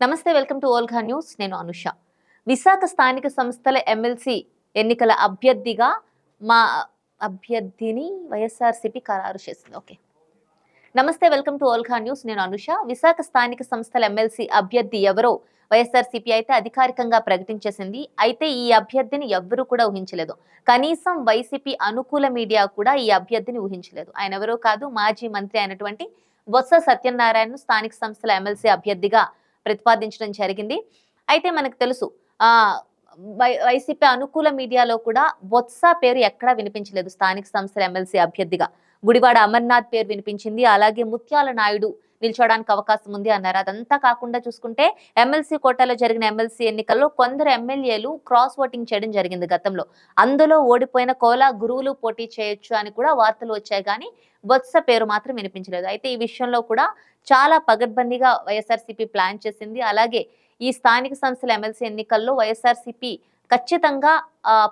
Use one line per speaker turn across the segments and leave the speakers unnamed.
నమస్తే welcome to ఓల్ఘా news. నేను అనుష. విశాఖ స్థానిక సంస్థల ఎమ్మెల్సీ ఎన్నికల అభ్యర్థిగా మా అభ్యర్థిని వైఎస్ఆర్సీపీ ఖరారు చేసింది. ఓకే. నమస్తే వెల్కమ్ టు ఓల్ఘా న్యూస్. నేను అనుష. విశాఖ స్థానిక సంస్థల ఎమ్మెల్సీ అభ్యర్థి ఎవరో వైఎస్ఆర్సీపీ అయితే అధికారికంగా ప్రకటించేసింది. అయితే ఈ అభ్యర్థిని ఎవ్వరూ కూడా ఊహించలేదు. కనీసం వైసీపీ అనుకూల మీడియా కూడా ఈ అభ్యర్థిని ఊహించలేదు. ఆయన ఎవరో కాదు మాజీ మంత్రి అయినటువంటి బొత్స సత్యనారాయణ స్థానిక సంస్థల ఎమ్మెల్సీ అభ్యర్థిగా ప్రతిపాదించడం జరిగింది. అయితే మనకు తెలుసు ఆ వై- వైసీపీ అనుకూల మీడియాలో కూడా బొత్స పేరు ఎక్కడా వినిపించలేదు. స్థానిక సంస్థల ఎమ్మెల్సీ అభ్యర్థిగా గుడివాడ అమర్నాథ్ పేరు వినిపించింది. అలాగే ముత్యాల నాయుడు నిల్చోడానికి అవకాశం ఉంది అన్నారు. అదంతా కాకుండా చూసుకుంటే ఎమ్మెల్సీ కోటాలో జరిగిన ఎమ్మెల్సీ ఎన్నికల్లో కొందరు ఎమ్మెల్యేలు క్రాస్ ఓటింగ్ చేయడం జరిగింది గతంలో. అందులో ఓడిపోయిన కోలా గురువులు పోటీ చేయొచ్చు అని కూడా వార్తలు వచ్చాయి కానీ బొత్స పేరు మాత్రం వినిపించలేదు. అయితే ఈ విషయంలో కూడా చాలా పగడ్బందీగా వైఎస్ఆర్సీపీ ప్లాన్ చేసింది. అలాగే ఈ స్థానిక సంస్థల ఎమ్మెల్సీ ఎన్నికల్లో వైఎస్ఆర్సీపీ ఖచ్చితంగా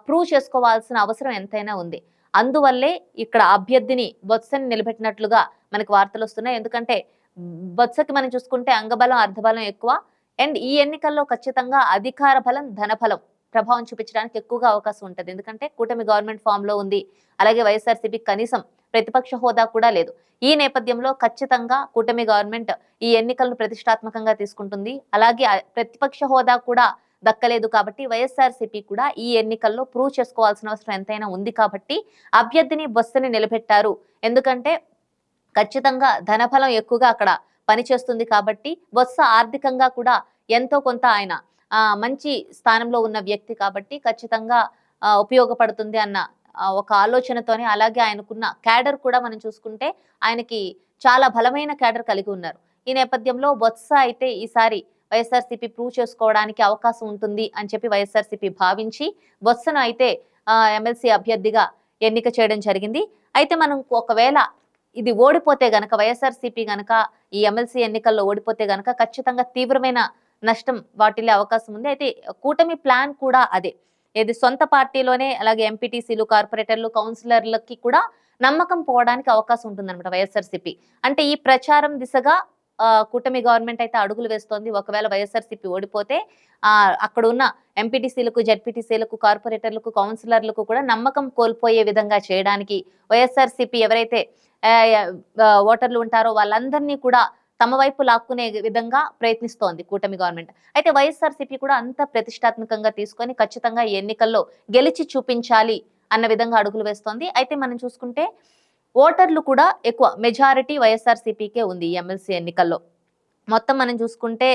ప్రూవ్ చేసుకోవాల్సిన అవసరం ఎంతైనా ఉంది. అందువల్లే ఇక్కడ అభ్యర్థిని బొత్సని నిలబెట్టినట్లుగా మనకు వార్తలు వస్తున్నాయి. ఎందుకంటే బొత్సకి మనం చూసుకుంటే అంగబలం అర్ధబలం ఎక్కువ. అండ్ ఈ ఎన్నికల్లో ఖచ్చితంగా అధికార బలం ధనబలం ప్రభావం చూపించడానికి ఎక్కువగా అవకాశం ఉంటుంది. ఎందుకంటే కూటమి గవర్నమెంట్ ఫామ్లో ఉంది. అలాగే వైఎస్ఆర్సీపీ కనీసం ప్రతిపక్ష హోదా కూడా లేదు. ఈ నేపథ్యంలో ఖచ్చితంగా కూటమి గవర్నమెంట్ ఈ ఎన్నికలను ప్రతిష్టాత్మకంగా తీసుకుంటుంది. అలాగే ప్రతిపక్ష హోదా కూడా దక్కలేదు కాబట్టి వైఎస్ఆర్సీపీ కూడా ఈ ఎన్నికల్లో ప్రూవ్ చేసుకోవాల్సిన అవసరం ఎంతైనా ఉంది కాబట్టి అభ్యర్థిని బొత్సని నిలబెట్టారు. ఎందుకంటే ఖచ్చితంగా ధనఫలం ఎక్కువగా అక్కడ పనిచేస్తుంది కాబట్టి బొత్స ఆర్థికంగా కూడా ఎంతో కొంత ఆయన మంచి స్థానంలో ఉన్న వ్యక్తి కాబట్టి ఖచ్చితంగా ఉపయోగపడుతుంది అన్న ఒక ఆలోచనతోనే అలాగే ఆయనకున్న క్యాడర్ కూడా మనం చూసుకుంటే ఆయనకి చాలా బలమైన క్యాడర్ కలిగి ఉన్నారు. ఈ నేపథ్యంలో బొత్స అయితే ఈసారి వైఎస్ఆర్సీపీ ప్రూవ్ చేసుకోవడానికి అవకాశం ఉంటుంది అని చెప్పి వైఎస్ఆర్సీపీ భావించి బొత్సను అయితే ఎమ్మెల్సీ అభ్యర్థిగా ఎన్నిక చేయడం జరిగింది. అయితే మనం ఒకవేళ ఇది ఓడిపోతే గనక వైఎస్ఆర్సీపీ గనక ఈ ఎమ్మెల్సీ ఎన్నికల్లో ఓడిపోతే గనక ఖచ్చితంగా తీవ్రమైన నష్టం వాటిల్లే అవకాశం ఉంది. అయితే కూటమి ప్లాన్ కూడా అదే. ఏది సొంత పార్టీలోనే అలాగే ఎంపీటీసీలు కార్పొరేటర్లు కౌన్సిలర్లకి కూడా నమ్మకం పోవడానికి అవకాశం ఉంటుందన్నమాట వైఎస్ఆర్సీపీ. అంటే ఈ ప్రచారం దిశగా కూటమి గవర్నమెంట్ అయితే అడుగులు వేస్తోంది. ఒకవేళ వైఎస్ఆర్సీపీ ఓడిపోతే అక్కడ ఉన్న ఎంపీటీసీలకు జడ్పీటీసీలకు కార్పొరేటర్లకు కౌన్సిలర్లకు కూడా నమ్మకం కోల్పోయే విధంగా చేయడానికి వైఎస్ఆర్సీపీ ఎవరైతే ఓటర్లు ఉంటారో వాళ్ళందరినీ కూడా తమ వైపు లాక్కునే విధంగా ప్రయత్నిస్తోంది కూటమి గవర్నమెంట్. అయితే వైఎస్ఆర్సీపీ కూడా అంత ప్రతిష్టాత్మకంగా తీసుకొని ఖచ్చితంగా ఈ ఎన్నికల్లో గెలిచి చూపించాలి అన్న విధంగా అడుగులు వేస్తోంది. అయితే మనం చూసుకుంటే ఓటర్లు కూడా ఎక్కువ మెజారిటీ వైఎస్ఆర్సీపీకే ఉంది ఎమ్మెల్సీ ఎన్నికల్లో. మొత్తం మనం చూసుకుంటే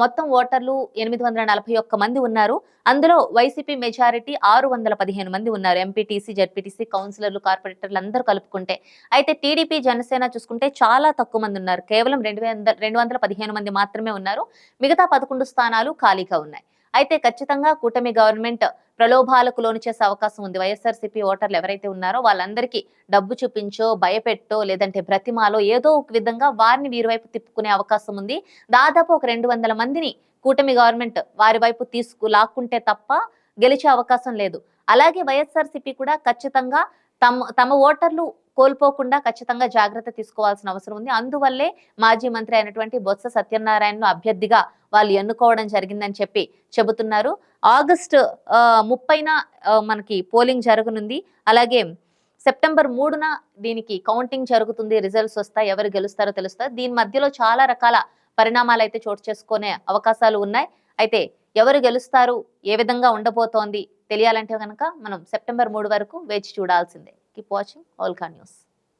మొత్తం ఓటర్లు ఎనిమిది వందల నలభై ఒక్క మంది ఉన్నారు. అందులో వైసీపీ మెజారిటీ ఆరు వందల పదిహేను మంది ఉన్నారు. ఎంపీటీసీ జడ్పీటీసీ కౌన్సిలర్లు కార్పొరేటర్లు అందరూ కలుపుకుంటే. అయితే టీడీపీ జనసేన చూసుకుంటే చాలా తక్కువ మంది ఉన్నారు. కేవలం రెండు వందల రెండు వందల పదిహేను మంది మాత్రమే ఉన్నారు. మిగతా పదకొండు స్థానాలు ఖాళీగా ఉన్నాయి. అయితే ఖచ్చితంగా కూటమి గవర్నమెంట్ ప్రలోభాలకు లోను చేసే అవకాశం ఉంది. వైఎస్ఆర్సీపీ ఓటర్లు ఎవరైతే ఉన్నారో వాళ్ళందరికీ డబ్బు చూపించో భయపెట్టో లేదంటే బ్రతిమాలో ఏదో ఒక విధంగా వారిని వీరి వైపు తిప్పుకునే అవకాశం ఉంది. దాదాపు ఒక రెండు వందల మందిని కూటమి గవర్నమెంట్ వారి వైపు తీసుకు లాక్కుంటే తప్ప గెలిచే అవకాశం లేదు. అలాగే వైఎస్ఆర్సీపీ కూడా ఖచ్చితంగా తమ తమ ఓటర్లు కోల్పోకుండా ఖచ్చితంగా జాగ్రత్త తీసుకోవాల్సిన అవసరం ఉంది. అందువల్లే మాజీ మంత్రి అయినటువంటి బొత్స సత్యనారాయణను అభ్యర్థిగా వాళ్ళు ఎన్నుకోవడం జరిగిందని చెప్పి చెబుతున్నారు. ఆగస్టు ముప్పైన మనకి పోలింగ్ జరగనుంది. అలాగే సెప్టెంబర్ మూడున దీనికి కౌంటింగ్ జరుగుతుంది. రిజల్ట్స్ వస్తాయి. ఎవరు గెలుస్తారో తెలుస్తారు దీని మధ్యలో చాలా రకాల పరిణామాలు అయితే చోటు చేసుకునే అవకాశాలు ఉన్నాయి. అయితే ఎవరు గెలుస్తారు? ఏ విధంగా ఉండబోతోంది? తెలియాలంటే కనుక మనం సెప్టెంబర్ మూడు వరకు వేచి చూడాల్సిందే. Keep watching Alka news